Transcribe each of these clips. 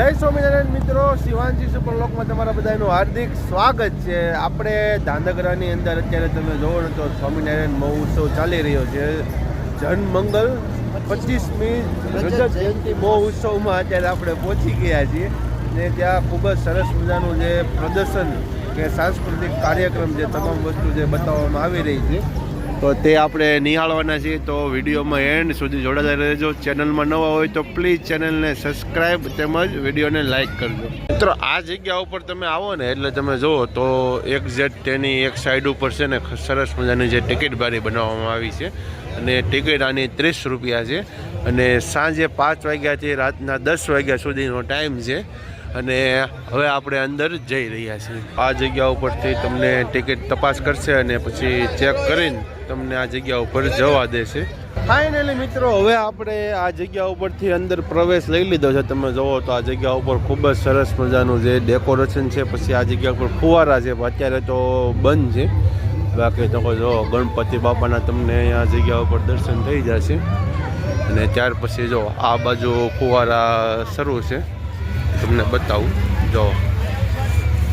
સ્વામિનારાયણ મિત્રો શિવાનજી સુપરલોકમાં તમારા બધાનું હાર્દિક સ્વાગત છે. આપણે ધાંધગરાની અંદર અત્યારે તમે જોવો ને તો સ્વામિનારાયણ મહોત્સવ ચાલી રહ્યો છે. જનમંગલ પચીસમી રજત જયંતિ મહોત્સવમાં અત્યારે આપણે પહોંચી ગયા છીએ ને ત્યાં ખૂબ જ સરસ મજાનું જે પ્રદર્શન કે સાંસ્કૃતિક કાર્યક્રમ જે તમામ વસ્તુ જે બતાવવામાં આવી રહી છે. તો તે આપણે નિહાળવાના છીએ. તો વિડીયોમાં એન્ડ સુધી જોડાતા રહેજો. ચેનલમાં નવા હોય તો પ્લીઝ ચેનલને સબસ્ક્રાઈબ તેમજ વિડીયોને લાઇક કરજો. મિત્રો, આ જગ્યા ઉપર તમે આવો ને, એટલે તમે જુઓ તો એક જેટ તેની એક સાઈડ ઉપર છે ને, સરસ મજાની જે ટિકિટ બારી બનાવવામાં આવી છે. અને ટિકિટ આની ત્રીસ રૂપિયા છે. અને સાંજે પાંચ વાગ્યાથી રાતના દસ વાગ્યા સુધીનો ટાઈમ છે. અને હવે આપણે અંદર જઈ રહ્યા છીએ. આ જગ્યા ઉપરથી તમને ટિકિટ તપાસ કરશે અને પછી ચેક કરીને તમને આ જગ્યા ઉપર જવા દેશે. ફાઇનલી મિત્રો, હવે આપણે આ જગ્યા ઉપરથી અંદર પ્રવેશ લઈ લીધો છે. તમે જુઓ તો આ જગ્યા ઉપર ખૂબ જ સરસ મજાનું જે ડેકોરેશન છે, પછી આ જગ્યા ઉપર ફુવારા છે. અત્યારે તો બંધ છે. બાકી તો જો ગણપતિ બાપાના તમને અહીંયા જગ્યા ઉપર દર્શન થઈ જશે. અને ત્યાર પછી જો આ બાજુ ફુવારા શરૂ છે. તમને બતાવું. જો,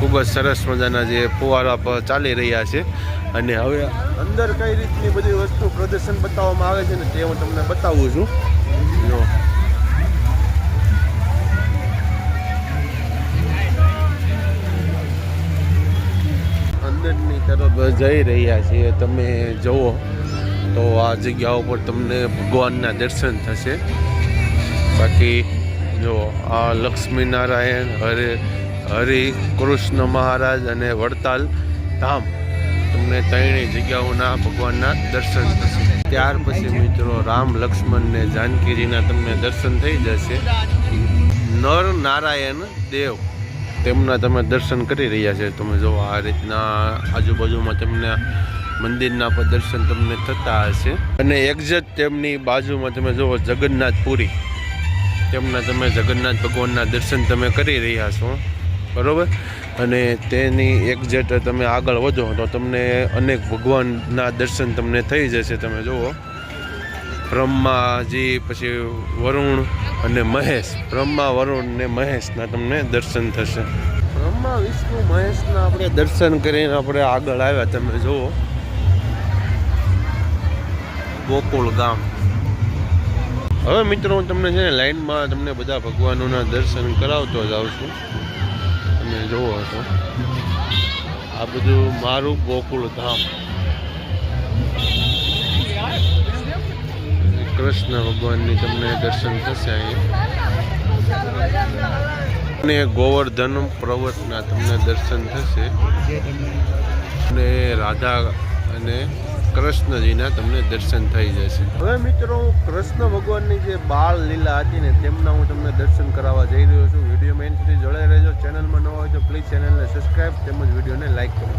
ખૂબ જ સરસ મજાના જે ફુવારા પર ચાલી રહ્યા છે. અને હવે અંદર કઈ રીતની બધી વસ્તુ પ્રદર્શન બતાવવામાં આવે છે ને તે હું તમને બતાવું છું. જો. અંદરની તરફ જઈ રહ્યા છીએ. તમે જુઓ તો આ જગ્યા ઉપર તમને ભગવાનના દર્શન થશે. બાકી જો આ લક્ષ્મી નારાયણ હરે, હરિ કૃષ્ણ મહારાજ અને વડતાલ ધામ. તમને ત્રણેય જગ્યાઓના ભગવાનના દર્શન થશે. ત્યાર પછી મિત્રો રામ લક્ષ્મણ ને જાનકીજીના તમને દર્શન થઈ જશે. નર નારાયણ દેવ, તેમના તમે દર્શન કરી રહ્યા છે. તમે જો આ રીતના આજુબાજુમાં તમને મંદિરના પર દર્શન તમને થતા હશે. અને એક્ઝેક્ટ તેમની બાજુમાં તમે જુઓ જગન્નાથપુરી. તેમના તમે જગન્નાથ ભગવાનના દર્શન તમે કરી રહ્યા છો. બરાબર? અને તેની એક્ઝેક્ટ તમે આગળ વધો તો તમને અનેક ભગવાનના દર્શન તમને થઈ જશે. તમે જુઓ. બ્રહ્માજી, પછી વરુણ અને મહેશ. બ્રહ્મા, વરુણ ને મહેશના તમને દર્શન થશે. બ્રહ્મા, વિષ્ણુ, મહેશના આપણે દર્શન કરીને આપણે આગળ આવ્યા. તમે જુઓ. ગોકુળ ગામ. હવે મિત્રો, હું તમને છે ને લાઈનમાં તમને બધા ભગવાનોના દર્શન કરાવતો જાઉં છું. તમે જોવો છો આ બધું મારું ગોકુળ ધામ. કૃષ્ણ ભગવાનની તમને દર્શન થશે અહીં. અને ગોવર્ધન પર્વતના તમને દર્શન થશે. અને રાધા અને કૃષ્ણજીના તમને દર્શન થઈ જશે. હવે મિત્રો, કૃષ્ણ ભગવાનની જે બાળ લીલા હતી ને, તેમના હું તમને દર્શન કરાવવા જઈ રહ્યો છું. વીડિયો મેન સુધી જોડાઈ રહેજો. ચેનલમાં નવા હોય તો પ્લીઝ ચેનલને સબસ્ક્રાઈબ તેમજ વિડીયોને લાઈક કરો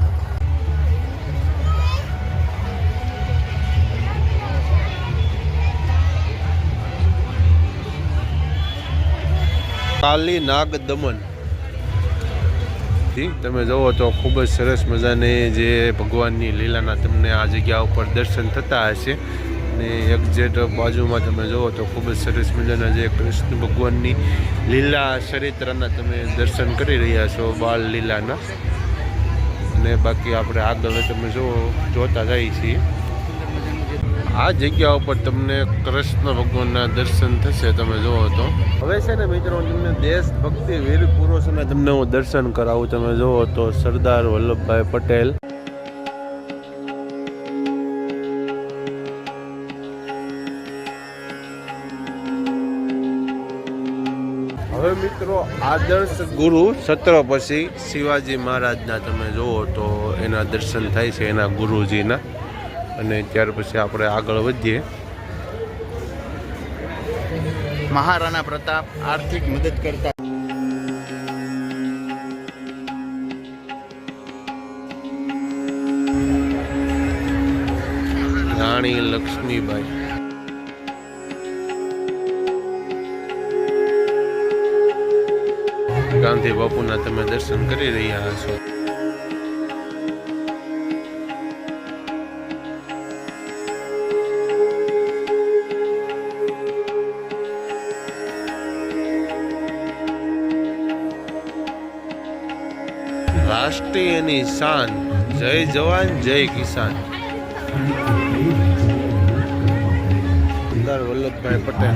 કાલી નાગ દમન થી તમે જુઓ તો ખૂબ જ સરસ મજાની જે ભગવાનની લીલાના તમને આ જગ્યા ઉપર દર્શન થતા હશે. અને એક્ઝેટ બાજુમાં તમે જુઓ તો ખૂબ જ સરસ મજાના જે કૃષ્ણ ભગવાનની લીલા ચરિત્રના તમે દર્શન કરી રહ્યા છો બાળ લીલાના. અને બાકી આપણે આગળ તમે જુઓ જોતા જઈએ છીએ. આ જગ્યા ઉપર તમને કૃષ્ણ ભગવાનના દર્શન થશે, તમે જુઓ તો. હવે છે ને મિત્રો તમને દેશભક્તિ, વીર પુરુષોના તમને હું દર્શન કરાવું, તમે જુઓ તો સરદાર વલ્લભભાઈ પટેલ. હવે મિત્રો, આદર્શ ગુરુ સત્ર પછી શિવાજી મહારાજના, તમે જુઓ તો એના દર્શન થાય છે, એના ગુરુજીના. અને ત્યાર પછી આપણે આગળ વધીએ. મહારાણા પ્રતાપ આર્થિક મદદ કરતા રાણી લક્ષ્મીબાઈ. ગાંધી બાપુના તમે દર્શન કરી રહ્યા છો. રાષ્ટ્રીયની શાન. જય જવાન, જય કિસાન. સરદાર વલ્લભભાઈ પટેલ.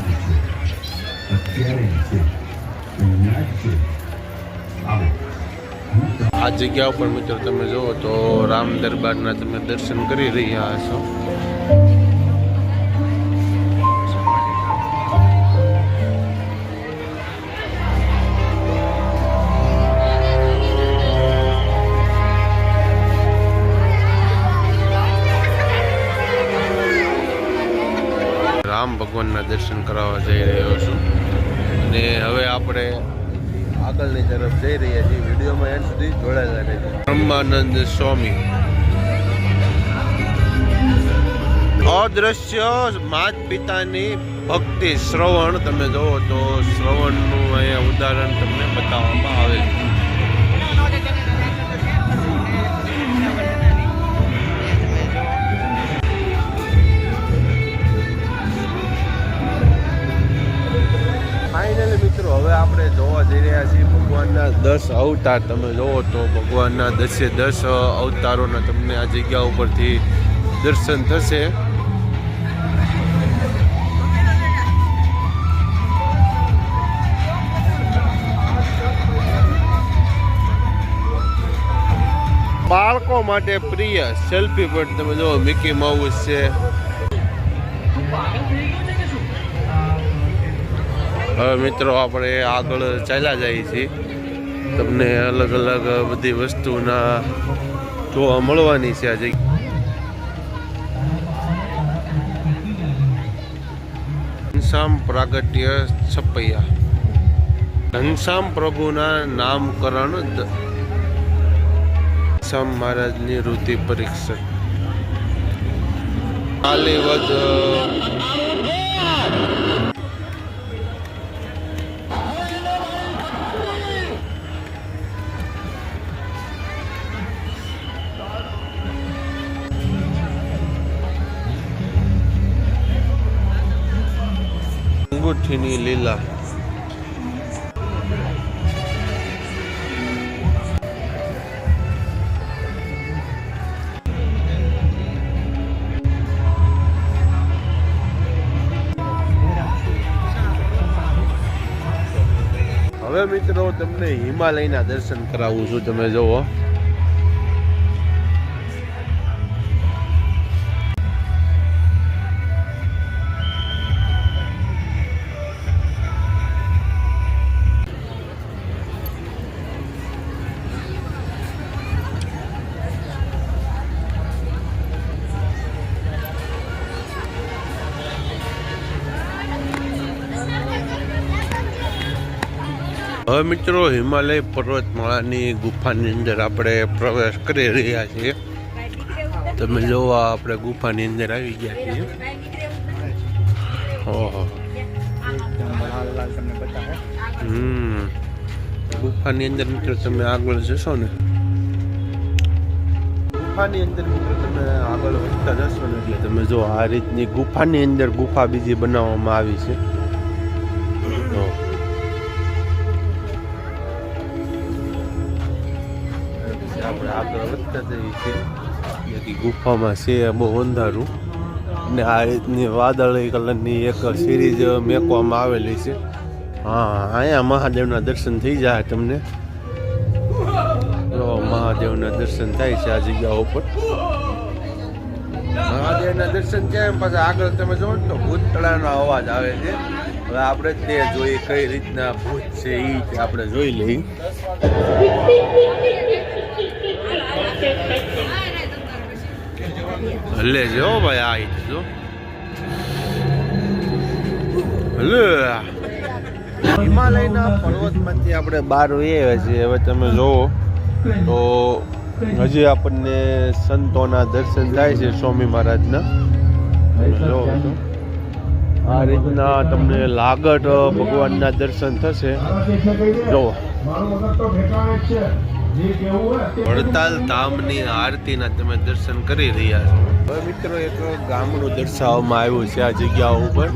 આ જગ્યા ઉપર મિત્રો તમે જુઓ તો રામ દરબારના તમે દર્શન કરી રહ્યા હશો. ભગવાનના દર્શન કરાવવા જઈ રહ્યો છું. અને હવે આપણે આગળની તરફ જઈ રહ્યા છીએ. વિડીયોમાં એન્ડ સુધી જોડાયેલા રહેજો. બ્રહ્માનંદ સ્વામી. અદ્રશ્ય માત પિતાની ભક્તિ શ્રવણ. તમે જોવો તો શ્રવણનું અહીંયા ઉદાહરણ તમને બતાવવામાં આવે છે. આપણે જોવા જઈ રહ્યા છીએ ભગવાનના દસ અવતાર. તમે જોવો તો ભગવાનના દસે દસ અવતારોના તમને આ જગ્યા ઉપરથી દર્શન થશે. બાળકો માટે પ્રિય સેલ્ફી પણ તમે જોવો મિકી માઉસ છે. હવે મિત્રો આપણે આગળ ચાલ્યા જઈએ છીએ. તમને અલગ અલગ બધી વસ્તુના જોવા મળવાની છે આજે. ઘનશ્યામ પ્રાગટ્ય છપૈયા ઘનશ્યામ પ્રભુના નામકરણ શ્યામ મહારાજની ઋતિ પરીક્ષા. કાલીવદ અંગૂઠીની લીલા. હવે મિત્રો તમને હિમાલયના દર્શન કરાવું છું. તમે જુઓ. હવે મિત્રો, હિમાલય પર્વતમાળાની ગુફાની અંદર આપણે પ્રવેશ કરી રહ્યા છીએ. તમે જોવા, આપણે ગુફાની અંદર આવી ગયા છીએ. ઓહો હમ. ગુફાની અંદર મિત્રો તમે આગળ જશો ને. ગુફાની અંદર મિત્રો તમે આગળ વધતા જશો ને, એટલે તમે જો આ રીતની ગુફાની અંદર ગુફા બીજી બનાવવામાં આવી છે. ગુફામાં છે બહુ અંધારું. ને આ રીતની વાદળી કલરની એક સિરીઝ મેકવામાં આવેલી છે. હા, અહીંયા મહાદેવના દર્શન થઈ જાય તમને. જો મહાદેવના દર્શન થાય છે આ જગ્યા ઉપર. મહાદેવના દર્શન થયા એમ પાછા આગળ તમે જોવો તો ભૂતળાનો અવાજ આવે છે. હવે આપણે તે જોઈએ કઈ રીતના ભૂત છે એ આપણે જોઈ લઈએ. હલે છે હો ભાઈ આ ઈટ જો હલે હિમાલયના પર્વતમાંથી આપણે બહાર આવ્યા છીએ. હવે તમે જુઓ તો હજી આપણને સંતોના દર્શન થાય છે સ્વામી મહારાજના. જો આ રીતના તમને લાગટ ભગવાનના દર્શન થશે. જોવો વડતાલ ધામની આરતીના તમે દર્શન કરી રહ્યા છો. હવે મિત્રો એક ગામડું દર્શાવવામાં આવ્યું છે આ જગ્યા ઉપર.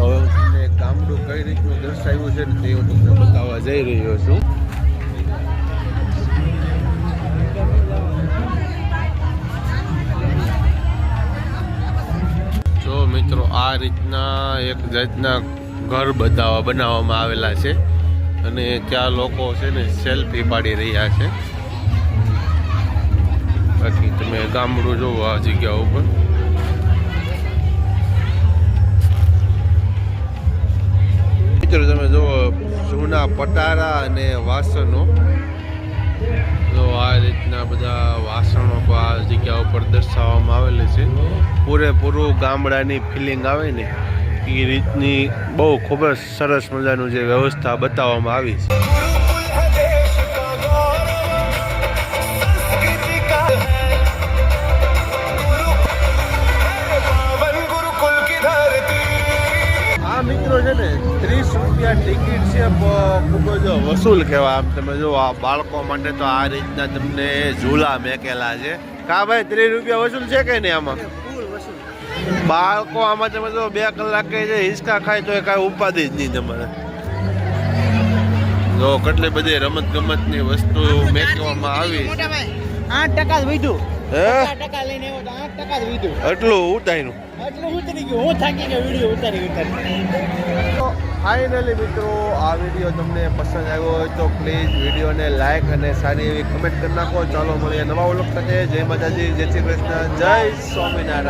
હવે તમને ગામડું કઈ રીતનું દર્શાવ્યું છે તે હું તમને બતાવવા જઈ રહ્યો છું. જો મિત્રો આ રીતના એક જાતના ઘર બતાવવા બનાવવામાં આવેલા છે. અને ત્યાં લોકો છે ને સેલ્ફી પાડી રહ્યા છે. બાકી તમે ગામડું જોવો આ જગ્યા ઉપર. મિત્રો, તમે જુઓ જૂના પટારા અને વાસણો. જો આ રીતના બધા વાસણો આ જગ્યા ઉપર દર્શાવવામાં આવેલી છે. પૂરેપૂરું ગામડાની ફિલિંગ આવે ને. એ રીતની બહુ ખૂબ જ સરસ મજાનું જે વ્યવસ્થા બતાવવામાં આવી છે. ટિકિટ છે ખૂબ વસૂલ કહેવાય આમ તમે જો, આ બાળકો માટે તો આ રીતના તમને ઝૂલા મેકેલા છે. કા ભાઈ, ત્રીસ રૂપિયા વસૂલ છે કે નહીં આમાં? બાળકો આમાં તમે જો બે કલાકે જે હિંચકા ખાય તો એ કાંઈ ઉપાધિ જ નહીં તમારે. જો કેટલી બધી રમત ગમતની વસ્તુ મેકવામાં આવી. આઠ ટકા જ વધ્યું એટલું ઉતાર્યું એટલું ઉતરી ગયું. હું થાકી ગયો વીડિયો ઉતારી ઉતારી. તો ફાઇનલી મિત્રો આ વીડિયો તમને પસંદ આવ્યો હોય તો પ્લીઝ વિડીયોને લાઇક અને સારી એવી કમેન્ટ કરી નાખો. ચાલો મળીએ નવા વ્લોગ સાથે. જય માતાજી જય શ્રી કૃષ્ણ જય સ્વામિનારાયણ.